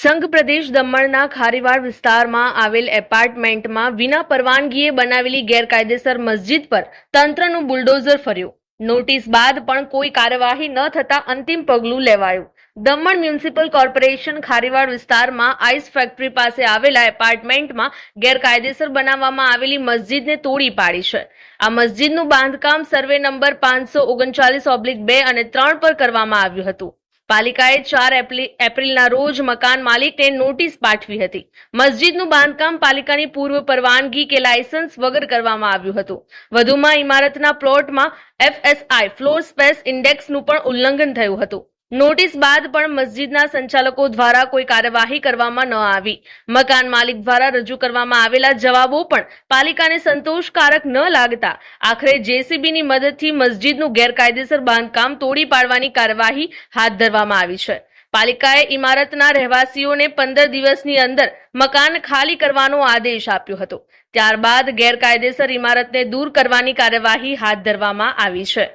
સંઘ પ્રદેશ દમણના ખારીવાડ વિસ્તારમાં આવેલ એપાર્ટમેન્ટમાં વિના પરવાનગીએ બનાવેલી ગેરકાયદેસર મસ્જિદ પર તંત્રનું બુલડોઝર ફર્યું. નોટિસ બાદ પણ કોઈ કાર્યવાહી ન થતા અંતિમ પગલું લેવાયું. દમણ મ્યુનિસિપલ કોર્પોરેશન ખારીવાડ વિસ્તારમાં આઈસ ફેક્ટરી પાસે આવેલા એપાર્ટમેન્ટમાં ગેરકાયદેસર બનાવવામાં આવેલી મસ્જિદને તોડી પાડી છે. આ મસ્જિદનું બાંધકામ સર્વે નંબર પાંચસો ઓગણચાલીસ ઓબ્લિક બે અને ત્રણ પર કરવામાં આવ્યું હતું. પાલિકાએ ચાર એપ્રિ- એપ્રિલના રોજ મકાન માલિકને નોટિસ પાઠવી હતી. મસ્જિદનું બાંધકામ પાલિકાની પૂર્વ પરવાનગી કે લાયસન્સ વગર કરવામાં આવ્યું હતું. વધુમાં ઇમારતના પ્લોટમાં એફએસઆઈ ફ્લોર સ્પેસ ઇન્ડેક્સનું પણ ઉલ્લંઘન થયું હતું. નોટિસ બાદ પણ મસ્જિદના સંચાલકો દ્વારા કોઈ કાર્યવાહી કરવામાં ન આવી. મકાન માલિક દ્વારા રજૂ કરવામાં આવેલા જવાબો પણ પાલિકાને સંતોષકારક ન લાગતા. આખરે જેસીબીની મદદથી મસ્જિદનું ગેરકાયદેસર બાંધકામ તોડી પાડવાની કાર્યવાહી હાથ ધરવામાં આવી છે. પાલિકાએ ઇમારતના રહેવાસીઓને પંદર દિવસની અંદર મકાન ખાલી કરવાનો આદેશ આપ્યો હતો. ત્યારબાદ ગેરકાયદેસર ઇમારતને દૂર કરવાની કાર્યવાહી હાથ ધરવામાં આવી છે.